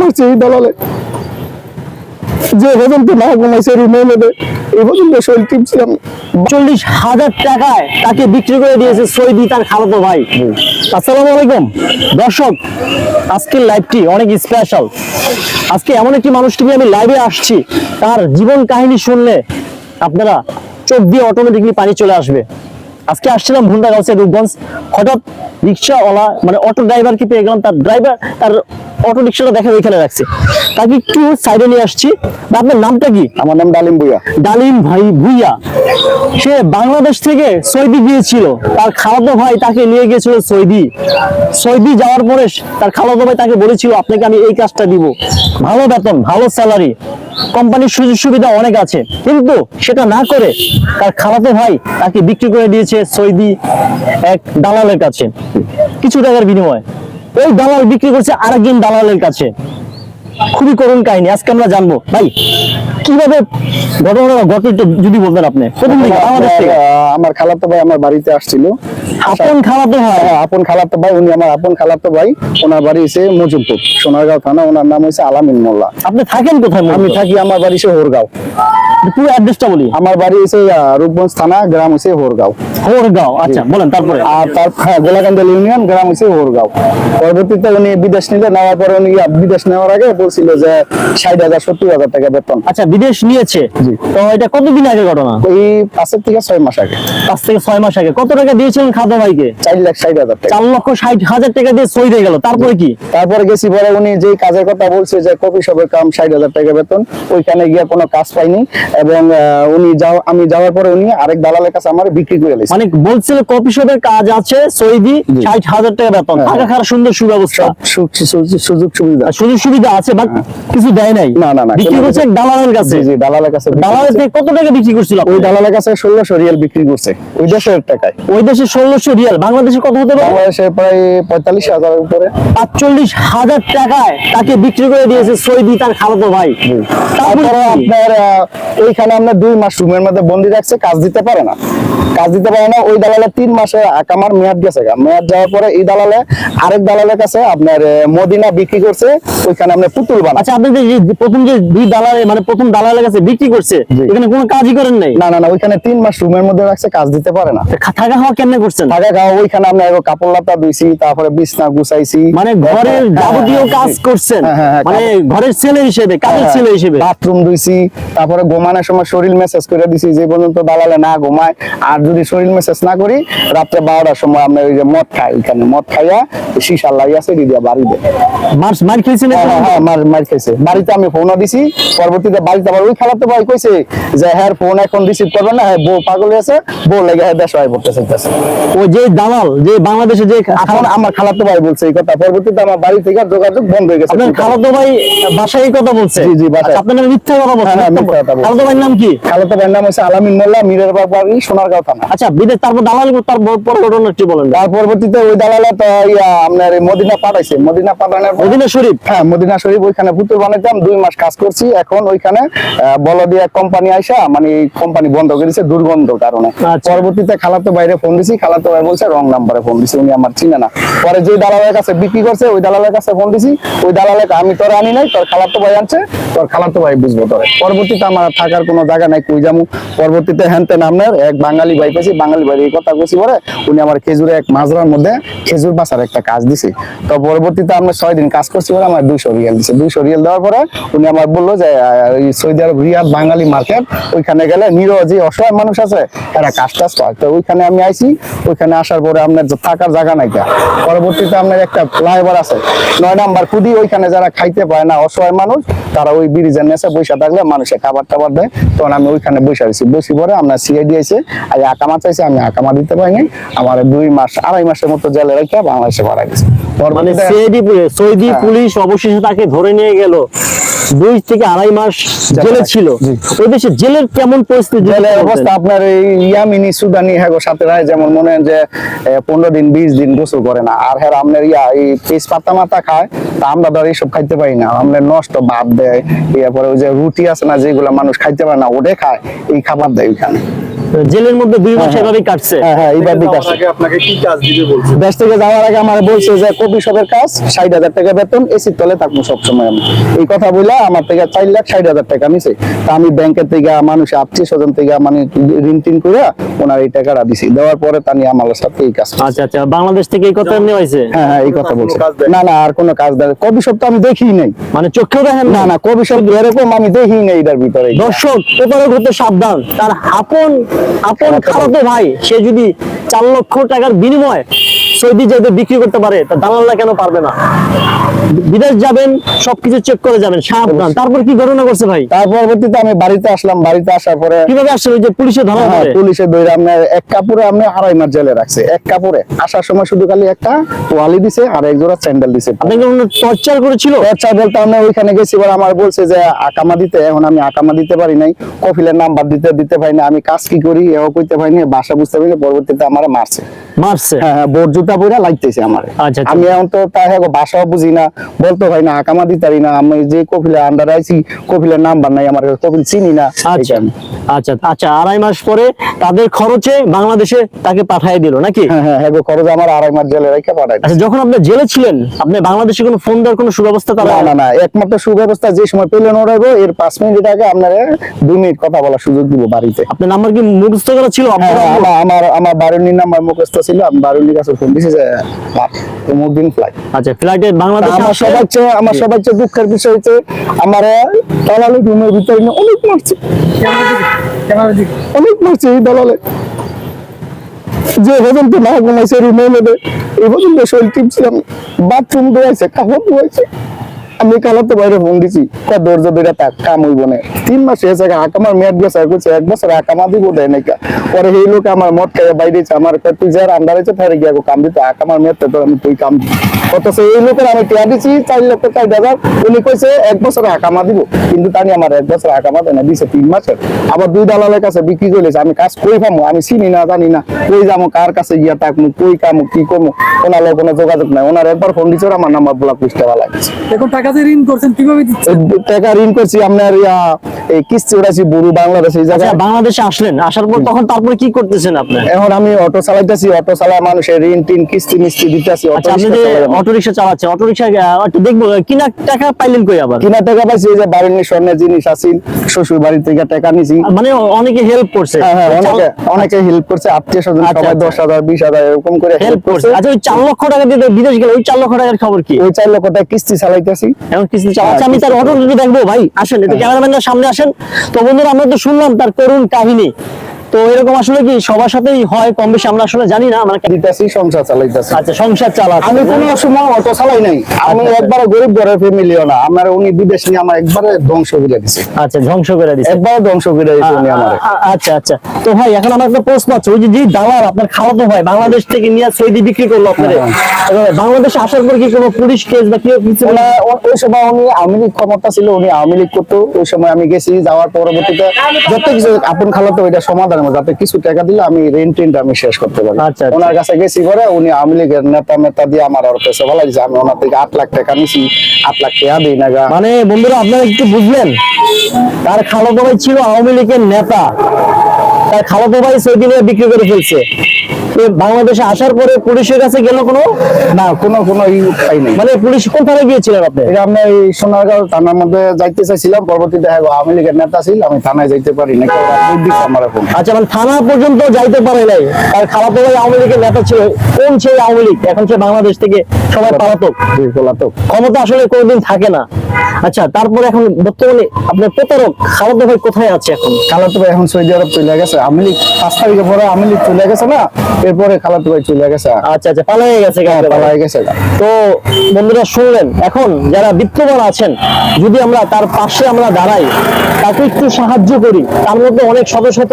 মারছে এই যে না নেবে এই শরীর টিপছি আমি। চল্লিশ হাজার টাকায় তাকে বিক্রি করে দিয়েছে সৈদি তার খালাতো ভাই। আসসালামু আলাইকুম। দর্শক, আজকের লাইভটি অনেক স্পেশাল আজকে এমন একটি মানুষকে আমি লাইভে আসছি। তার জীবন কাহিনী শুনলে আপনারা চোখ দিয়ে অটোমেটিকলি পানি চলে আসবে। আজকে আসছিলাম ভুন্ডা গাউসে রূপগঞ্জ হঠাৎ রিক্সাওয়ালা মানে অটো ড্রাইভারকে পেয়ে গেলাম। তার ড্রাইভার তার অটো রিক্সাটা দেখে ওইখানে রাখছে। তাকে একটু সাইডে নিয়ে আসছি। বা আপনার নামটা কি? আমার নাম ডালিম বুয়া ডালিম ভাই ভুইয়া। সে বাংলাদেশ থেকে সৌদি গিয়েছিল। তার খালাতো ভাই তাকে নিয়ে গিয়েছিল সৌদি। সৌদি যাওয়ার পরে তার খালাতো ভাই তাকে বলেছিল আপনাকে আমি এই কাজটা দিব। ভালো বেতন ভালো স্যালারি কোম্পানির সুযোগ সুবিধা অনেক আছে। কিন্তু সেটা না করে তার খালাতো ভাই তাকে বিক্রি করে দিয়েছে সৌদি এক দালালের কাছে। কিছু টাকার বিনিময়ে। ওই দালাল বিক্রি করছে আরেকজন দালালের কাছে। খুবই করুণ কাহিনী আজকে আমরা জানব। ভাই কীভাবে ঘটনা ঘটনা যদি বলতেন আপনি? প্রথম থেকে। আমার খালাতো ভাই আমার বাড়িতে আসছিল। আপন খালাতো হয় হ্যাঁ, আপন খালাতো ভাই উনি আমার আপন খালাতো ভাই। ওনার বাড়ি এসে মজুমপুর সোনারগাঁও থানা। ওনার নাম হয়েছে আলামিন মোল্লা। আপনি থাকেন কোথায় আমি থাকি আমার বাড়ি এসে হোরগাঁও। পুরো অ্যাড্রেসটা বলি। আমার বাড়ি রূপগঞ্জ থানা গ্রাম হোরগাঁও। হোরগাঁও আচ্ছা বলেন তারপরে? আর তার হ্যাঁ, গোলাকান্দাল ইউনিয়ন গ্রাম হচ্ছে ওরগাঁও পরবর্তীতে উনি বিদেশ নিলে নেওয়ার পরে উনি বিদেশ নেওয়ার আগে বলছিল যে ষাট হাজার সত্তর হাজার টাকা বেতন। আচ্ছা বিদেশ নিয়েছে। তো এটা কতদিন আগে ঘটনা? এই পাঁচের থেকে ছয় মাস আগে। পাঁচ থেকে ছয় মাস আগে। কত টাকা দিয়েছিলেন খাদ্য ভাইকে? চার লাখ ষাট হাজার টাকা। চার লক্ষ ষাট হাজার টাকা দিয়ে সই হয়ে গেল। তারপরে কি? তারপরে গেছি পরে উনি যে কাজের কথা বলছে যে কফি শপের কাম ষাট হাজার টাকা বেতন ওইখানে গিয়ে কোনো কাজ পাইনি। এবং উনি যাও আমি যাওয়ার পরে উনি আরেক দালালের কাছে আমার বিক্রি করে দিয়েছে। মানে বলছিল কফি শপের কাজ আছে সৌদি। ষাট হাজার টাকা বেতন। হ্যাঁ। থাকা খাওয়ার সুন্দর সুব্যবস্থা। সুযোগ সুবিধা। সুযোগ সুবিধা আছে বাট কিছু দেয় নাই। না, না, না, বিক্রি করছে দালালের কাছে। জি দালালের কাছে দালালের। থেকে কত টাকা বিক্রি করছিল ওই দালালের কাছে ষোলোশো রিয়াল বিক্রি করছে ওই দেশের টাকায়। ওই দেশে ষোলোশো রিয়াল বাংলাদেশে কত হতে পারে? বাংলাদেশে প্রায় পঁয়তাল্লিশ হাজারের উপরে। পাঁচচল্লিশ হাজার টাকায় তাকে বিক্রি করে দিয়েছে সৌদি তার খালাতো ভাই। তারপরে আপনার আহ, ওইখানে আপনার দুই মাস রুমের মধ্যে বন্দি রাখছে কাজ দিতে পারে না। কাজ দিতে পারে না ওই দালালে তিন মাসে আকামার মেয়াদ গেছে। মেয়াদ যাওয়ার পরে এই দালালে আরেক দালালের কাছে আপনার মদিনা বিক্রি করছে ওইখানে আপনার পুতুল বানা আচ্ছা আপনি যে প্রথম যে দুই দালালে মানে প্রথম দালালের কাছে বিক্রি করছে এখানে কোনো কাজই করেন নাই? না না না ওইখানে তিন মাস রুমের মধ্যে রাখছে কাজ দিতে পারে না। থাকা খাওয়া কেমনে করছেন? থাকা খাওয়া ওইখানে আমরা এগো কাপড় লাতা ধুইছি তারপরে বিছনা গুছাইছি। মানে ঘরের হ্যাঁ, যাবতীয় হ্যাঁ, কাজ। করছেন। হ্যাঁ, হ্যাঁ, হ্যাঁ, মানে ঘরের ছেলে হিসেবে কাজের ছেলে হিসেবে। বাথরুম ধুইছি তারপরে ঘুমানোর সময় শরীর মেসেজ করে দিছি যে পর্যন্ত দালালে না ঘুমায়। আর যদি শরীর মেসেজ না করি রাত্রে বারোটার সময় আমরা ওই যে মদ খাই ওইখানে মদ খাইয়া সীসা লাগিয়ে আছে দিয়ে বাড়ি দেয়। মার হ্যাঁ, হ্যাঁ, মার মার খাইছে বাড়িতে আমি ফোনও দিছি পরবর্তীতে বাড়িতে আবার ওই খেলাতে ভাই কইছে যে হ্যাঁ ফোন এখন রিসিভ করবে না হ্যাঁ বউ পাগল হয়েছে বউ লেগে হ্যাঁ দেশ হয় পড়তে চাইতেছে। ওই যে দালাল যে বাংলাদেশে যে এখন আমার খালাতো ভাই বলছে এই কথা পরবর্তীতে আমার বাড়ি থেকে যোগাযোগ বন্ধ হয়ে গেছে। আপনার খালাতো ভাই কথা বলছে? জি, জি, বাসায়। আচ্ছা, আপনার মিথ্যা কথা বলছে? হ্যাঁ, মিথ্যা কথা বলছে। ভাইয়ের নাম কি? খালাতো ভাইয়ের নাম হচ্ছে আলামিন মোল্লা মিরের বাড়ি সোনারগাঁও থানা। আচ্ছা বিদেশ তারপর দালাল তার পরে ঘটনা কি বলেন? তার পরবর্তীতে ওই দালালে তো ইয়া আপনার মদিনা পাঠাইছে। মদিনা পাঠানোর মদিনা শরীফ? হ্যাঁ মদিনা শরীফ ওইখানে পুতুল বানাইতাম দুই মাস কাজ করছি। এখন ওইখানে বলদিয়া কোম্পানি আইসা মানে কোম্পানি বন্ধ করে দিছে দুর্গন্ধ কারণে। আচ্ছা। পরবর্তীতে খালাতো বাইরে ফোন দিছি খালাতো ভাই বলছে রং নাম্বারে ফোন দিছি উনি আমার চিনে না। পরে যে দালালের কাছে বিক্রি করছে ওই দালালের কাছে ফোন দিছি ওই দালালের আমি তোর আনি নাই তোর খালাতো ভাই আনছে তোর খালাতো ভাই বুঝব তোরে। পরবর্তীতে আমার থাকার কোনো জায়গা নাই, কই যামু? পরবর্তীতে হ্যানতে নামনের এক বাঙালি ভাই পেয়েছি বাঙালি ভাই এই কথা কইছি পরে উনি আমার খেজুরে এক মাজরার মধ্যে খেজুর বাসার একটা কাজ দিছে। তো পরবর্তীতে আমরা ছয় দিন কাজ করছি পরে আমার দুইশো রিয়াল দিছে। দুইশো রিয়াল দেওয়ার পরে উনি আমার বলল যে এই Saudi Arab Riyadh Bangali market, ওইখানে গেলে নিরো যে অসহায় মানুষ আছে, এরা কাজ টাজ পায়। তো ওইখানে আমি আইছি, ওইখানে আসার পরে আপনার থাকার জায়গা নাই। পরবর্তীতে আপনার একটা ফ্লাইওভার আছে, নয় নাম্বার খুদি, ওইখানে যারা খাইতে পায় না, অসহায় মানুষ, তারা ওই ব্রিজের নেচে বৈশা থাকলে মানুষের খাবার টাবার দেয় তখন আমি ওইখানে বসে আছি। বসি পরে আমরা সিআইডি আছে আর আকামা চাইছে আমি আকামা দিতে পারিনি। আমার দুই মাস আড়াই মাসের মতো জেলে রেখে বাংলাদেশে মারা গেছে। মানে সৌদি সৌদি হ্যাঁ। পুলিশ অবশেষে তাকে ধরে নিয়ে গেল। দুই থেকে আড়াই মাস জেলে ছিল। ওই দেশে জেলের কেমন পরিস্থিতি জেলের অবস্থা আপনার এই ইয়ামিনি সুদানি হ্যাগো সাথে রায় যেমন মনে হয় যে পনেরো দিন বিশ দিন গোসল করে না। আর হ্যাঁ আপনার ইয়া এই পিস পাতা মাতা খায় তা আমরা ধর এইসব খাইতে পারি না। আমরা নষ্ট বাদ দেয় এরপরে ওই যে রুটি আছে না যেগুলো মানুষ খাইতে পারে না ওটাই খায় এই খাবার দেয় ওইখানে। জেলের মধ্যে দুই মাস হ্যাঁ, এভাবেই কাটছে। হ্যাঁ হ্যাঁ এইভাবেই আগে আপনাকে কি কাজ দিবে বলছে? দেশ থেকে যাওয়ার আগে আমার বলছে যে কপি শপের কাজ ষাট হাজার টাকা বেতন এসির তলে থাকব সবসময় আমি। এই কথা বলে আমার থেকে চার লাখ ষাট হাজার টাকা নিছে। তা আমি ব্যাংকের থেকে মানুষ আত্মীয় স্বজন থেকে মানে ঋণ টিন করে ওনার এই টাকাটা দিছি। দেওয়ার পরে তা নিয়ে আমার সাথে এই কাজ আচ্ছা আচ্ছা বাংলাদেশ থেকে এই কথা নেওয়া হয়েছে? হ্যাঁ হ্যাঁ এই কথা বলছে। না না আর কোনো কাজ দেয় কবি শপ তো আমি দেখি নাই। মানে চোখেও দেখেন না না কবি শপ এরকম আমি দেখি নাই এটার ভিতরে। দর্শক প্রতারক হতে সাবধান। তার আপন আপন খালাতো ভাই সে যদি চার লক্ষ টাকার বিনিময়ে সৌদি যেতে বিক্রি করতে পারে তা দালালরা কেন পারবে না? বিদেশ যাবেন সবকিছু চেক করে যাবেন সাবধান। তারপর কি ঘটনা করছে ভাই? তার পরবর্তীতে আমি বাড়িতে আসলাম বাড়িতে আসার পরে কীভাবে আসছে ওই যে পুলিশে ধরা হ্যাঁ, পড়ে? পুলিশে ধরে আপনার এক কাপড়ে আপনি আড়াই মাস জেলে রাখছে এক কাপড়ে। আসার সময় শুধু খালি একটা তোয়ালি দিছে আর এক জোড়া স্যান্ডেল দিছে। আপনাকে টর্চার করেছিল? খরচা বলতে আমরা ওইখানে গেছি এবার আমার বলছে যে আকামা দিতে এখন আমি আকামা দিতে পারি নাই কফিলের নাম্বার দিতে দিতে পারি না আমি কাজ কি করি এও কইতে পারি না বাসা বুঝতে পারি পরবর্তীতে আমার মারছে। মারছে? হ্যাঁ হ্যাঁ জুতা পরে লাগতেছে আমার। আচ্ছা, আচ্ছা। আমি এখন তো তাই বাসাও বুঝি না বলতে হয় না আকামা দিতে পারি না আমি যে কফিলের আন্ডার আইছি কফিলের নাম্বার নাই আমার কফিল চিনি না আচ্ছা আচ্ছা আচ্ছা আড়াই মাস পরে তাদের খরচে বাংলাদেশে তাকে পাঠিয়ে দিল নাকি? হ্যাঁ হ্যাঁ হ্যাঁ খরচ আমার আড়াই মাস জেলে রেখে পাঠাই আচ্ছা যখন আপনি জেলে ছিলেন আপনি বাংলাদেশে কোনো ফোন দেওয়ার কোনো সুব্যবস্থা তারা না না একমাত্র সুব্যবস্থা যে সময় পেলেন ওরাইবো এর পাঁচ মিনিট আগে আপনারা দুই মিনিট কথা বলার সুযোগ দিব বাড়িতে। আপনার নাম্বার কি মুখস্থ করা ছিল? হ্যাঁ, আমার আমার আমার বারুনির নাম্বার মুখস্থ ছিল আমি বারুনির কাছে ফোন দিছি যে মুভিং ফ্লাইট আচ্ছা ফ্লাইটে বাংলাদেশ আমার আমার দুঃখের বিষয় হচ্ছে আমার দলালে রুমের ভিতরে অনেক মারছে। অনেক মারছে এই দলালে যে পর্যন্ত না ঘুমাইছে রুমে নেবে এই পর্যন্ত শরীর টিপছিলাম বাথরুম ধোয়াইছে কাপড় ধোয়াইছে। আমি কালাতে বাইরে ফোন দিছি। কয় ধৈর্য ধরে থাক, কাম হইব না। তিন মাস হয়েছে আকামার মেয়াদ গেছে আর কইছে এক বছর আকামা দিব, দেয় নাকি পরে এই লোক আমার মদ খাইয়ে বাইরেছে আমার তুই যার আন্ডার আছে তারে গিয়া কাম দিতে আকামার মেয়াদ তো আমি তুই কাম। অথচ এই লোকের আমি টিয়া দিছি, চার লক্ষ, চার হাজার। উনি কইছে, এক বছর আকামা দিব। কিন্তু তানি আমার এক বছর আকামা দেয় না দিছে তিন মাসের। আবার দুই দালালের কাছে বিক্রি করেছে আমি কাজ কই পামু? আমি চিনি না, জানি না। কই যাব কার কাছে গিয়া থাকব কই কামু? কি করব ওনার কোনো যোগাযোগ নাই। ওনার একবার ফোন দিছে আমার নাম্বার ব্লক লিস্টে ভালো লাগছে এখন যে ঋণ করছেন কীভাবে দিচ্ছেন? টাকা ঋণ করছি আপনার এই কিস্তি উড়াইছি বুড়ু বাংলাদেশ এই আচ্ছা জায়গায় বাংলাদেশে আসলেন আসার পর তখন তারপরে কি করতেছেন আপনি? এখন আমি অটো চালাইতেছি অটো চালায় মানুষের ঋণ টিন কিস্তি মিস্তি দিতেছি অটো আচ্ছা অটো রিক্সা চালাচ্ছেন অটো রিক্সা একটু দেখব কিনা টাকা পাইলেন কই আবার? কিনা টাকা পাইছি এই যে বাড়ির স্বর্ণের জিনিস আছিল শ্বশুর বাড়ি থেকে টাকা নিছি। মানে অনেকে হেল্প করছে। হ্যাঁ হ্যাঁ অনেকে অনেকে হেল্প করছে আত্মীয় স্বজন আচ্ছা, সবাই আচ্ছা। দশ হাজার বিশ হাজার এরকম করে হেল্প করছে। আচ্ছা ওই চার লক্ষ টাকা দিয়ে বিদেশ গেলে ওই চার লক্ষ টাকার খবর কি? ওই চার লক্ষ টাকা কিস্তি চালাইতেছি। এখন হ্যাঁ, আচ্ছা আমি তার অটো দেখব ভাই। আসেন একটু ক্যামেরাম্যানের সামনে আসেন। তো বন্ধুরা আমরা তো শুনলাম তার করুণ কাহিনী। তো এরকম আসলে কি সবার সাথেই হয়? কম বেশি আমরা আসলে জানি না আমরা দিতেছি সংসার চালাইতেছি। আচ্ছা সংসার চালাচ্ছে। আমি কোনো সময় অটো চালাই নাই। আমি আচ্ছা। একবারে গরিব ঘরের ফ্যামিলিও না। আমার উনি বিদেশ নিয়ে আমার একবারে ধ্বংস করে দিছে। আচ্ছা ধ্বংস করে দিচ্ছে একবারে ধ্বংস করে দিছে উনি আমার। আচ্ছা আচ্ছা। তো ভাই এখন আমার একটা প্রশ্ন আছে। ওই যে যে দালাল আপনার খাওয়াতো হয় বাংলাদেশ থেকে নিয়ে সৌদি বিক্রি করল আপনাদের এবার বাংলাদেশে আসার পর কি কোনো পুলিশ কেস বা কেউ কিছু ও- ওই সময় উনি আওয়ামী লীগ ক্ষমতা ছিল উনি আওয়ামী লীগ করতো। ওই সময় আমি গেছি যাওয়ার পরবর্তীতে যত কিছু আপন খালাতো ওইটা সমাধান হবে যাতে কিছু টাকা দিলে আমি রেন্ট টেন্ট আমি শেষ করতে পারি। আচ্ছা, আচ্ছা। ওনার কাছে গেছি পরে উনি আওয়ামী লীগের নেতা মেতা দিয়ে আমার আর পেছে ভালো লাগছে আমি ওনার থেকে আট লাখ টাকা নিছি আট লাখ টাকা দিই না গা। মানে বন্ধুরা আপনারা একটু বুঝলেন? তার খালো ভাই ছিল আওয়ামী লীগের নেতা। তার খালাতো ভাই সৌদি বিক্রি করে ফেলছে। বাংলাদেশে আসার পরে পুলিশের কাছে গেল কোনো? না কোনো কোনো পাই নাই। মানে পুলিশ কোন থানায় গিয়েছিলেন আপনি? এটা আমি এই সোনারগাঁও থানার মধ্যে যাইতে চাইছিলাম পরবর্তীতে হ্যাঁ গো, আওয়ামী লীগের নেতা ছিল আমি থানায় যাইতে পারি না কেউ রাজনীতি দিচ্ছে আমার এখন। আচ্ছা মানে থানা পর্যন্ত যাইতে পারে নাই। তার খালাতো ভাই আওয়ামী লীগের নেতা ছিল। কোন সেই আওয়ামী লীগ? এখন সে বাংলাদেশ থেকে সবাই পালাতক। পলাতক। ক্ষমতা আসলে কোনোদিন থাকে না। আচ্ছা তারপরে এখন বর্তমানে আপনার প্রতারক খালাতো ভাই কোথায় আছে এখন? খালাতো ভাই এখন সৌদি আরব চলে গেছে। লীগ পাঁচ তারিখে পরে লীগ চলে গেছে না এরপরে খালাতো ভাই চলে গেছে। আচ্ছা আচ্ছা পালাই গেছে হ্যাঁ। পালাই গেছে। তো বন্ধুরা শুনলেন এখন যারা বিত্তবান আছেন যদি আমরা তার পাশে আমরা দাঁড়াই তাকে একটু সাহায্য করি। তার মধ্যে অনেক শত শত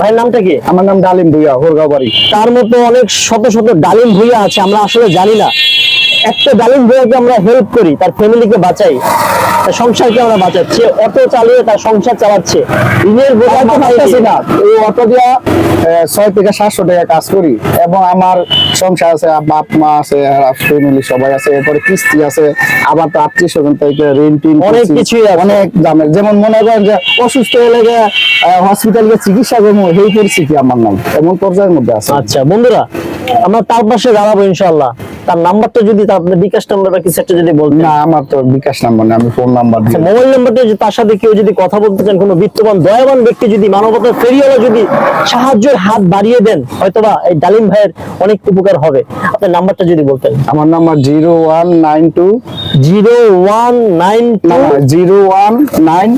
ভাইয়ের নামটা কি? আমার নাম ডালিম ভুইয়া হোরগাঁও বাড়ি। তার মধ্যে অনেক শত শত ডালিম ভুইয়া আছে আমরা আসলে জানি না। একটা ডালিম ভাইয়াকে আমরা হেল্প করি তার ফ্যামিলিকে বাঁচাই তার সংসারকে আমরা বাঁচাচ্ছি অটো চালিয়ে তার সংসার চালাচ্ছে। ঋণের বোঝা তো মাথায় পারতেছি না এই অটো দিয়া ছয় থেকে সাতশো টাকা কাজ করি এবং আমার সংসার আছে বাপ মা আছে ফ্যামিলি সবাই আছে এরপরে কিস্তি আছে আবার তো আত্মীয় স্বজন থেকে ঋণ টিন অনেক। কিছুই অনেক দামের। যেমন মনে করেন যে অসুস্থ হলে হসপিটালে চিকিৎসা করব এই পরিস্থিতি আমার নাই এমন পর্যায়ের মধ্যে আছে। আচ্ছা বন্ধুরা আমরা তার পাশে দাঁড়াবো ইনশাল্লাহ তার নাম্বারটা যদি আপনার বিকাশ নাম্বার বা কিছু একটা যদি বলতেন। না আমার তো বিকাশ নাম্বার নেই আমি ফোন নাম্বার দিই আচ্ছা, মোবাইল নাম্বারটা যদি তার সাথে কেউ যদি কথা বলতে চান কোনো বিত্তবান দয়াবান ব্যক্তি যদি মানবতার ফেরিওয়ালা যদি সাহায্যের হাত বাড়িয়ে দেন হয়তোবা এই ডালিম ভাইয়ের অনেক উপকার হবে। আপনার নাম্বারটা যদি বলতেন। আমার number zero one nine two zero one nine zero one nine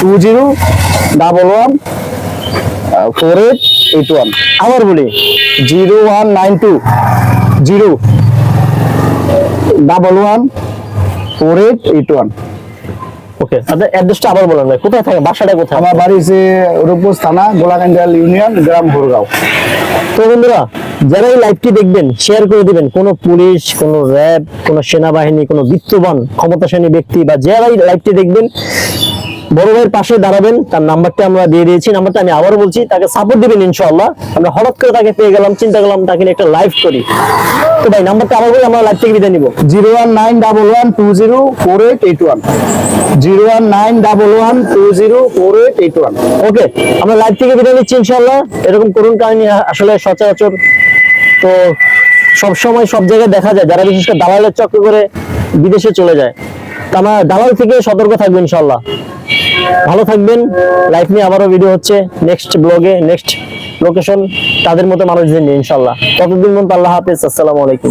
two zero double one four eight eight one. আবার বলি। Zero one nine two zero. Double one four eight eight one okay আপনার অ্যাড্রেসটা আবার বলেন ভাই কোথায় বাসাটা কোথায়? আমার বাড়ি যে রূপগঞ্জ থানা গোলাকান্দাল ইউনিয়ন গ্রাম ভোরগাঁও। তো বন্ধুরা যারা এই লাইভটি দেখবেন শেয়ার করে দিবেন কোনো পুলিশ কোনো র্যাব কোনো সেনাবাহিনী কোনো বিত্তবান ক্ষমতাশালী ব্যক্তি বা যারা এই লাইভটি দেখবেন বড় ভাইয়ের পাশে দাঁড়াবেন তার নাম্বারটা আমরা দিয়ে দিয়েছি নাম্বারটা আমি আবারও বলছি তাকে সাপোর্ট দিবেন ইনশাআল্লাহ। আমরা হঠাৎ করে তাকে পেয়ে গেলাম চিন্তা করলাম তাকে নিয়ে একটা লাইভ করি। তো ভাই নাম্বারটা আবার বলে আমরা লাইভ থেকে বিদায় নিব। Zero one nine double one two zero four eight eight one. Zero one nine double one two zero four eight eight one. Okay আমরা লাইভ থেকে বিদায় নিচ্ছি ইনশাআল্লাহ। এরকম করুন কাহিনী আসলে সচরাচর তো সব সময় সব জায়গায় দেখা যায় যারা বিশেষ করে দালালের চক্র করে বিদেশে চলে যায়। তা আমরা দালাল থেকে সতর্ক থাকব ইনশাআল্লাহ। ভালো থাকবেন লাইফ নিয়ে আবারও ভিডিও হচ্ছে। নেক্সট ব্লগে নেক্সট লোকেশন তাদের মতো মানুষদের নিয়ে ইনশাল্লাহ। ততদিন পর্যন্ত আল্লাহ হাফেজ আসসালামু আলাইকুম।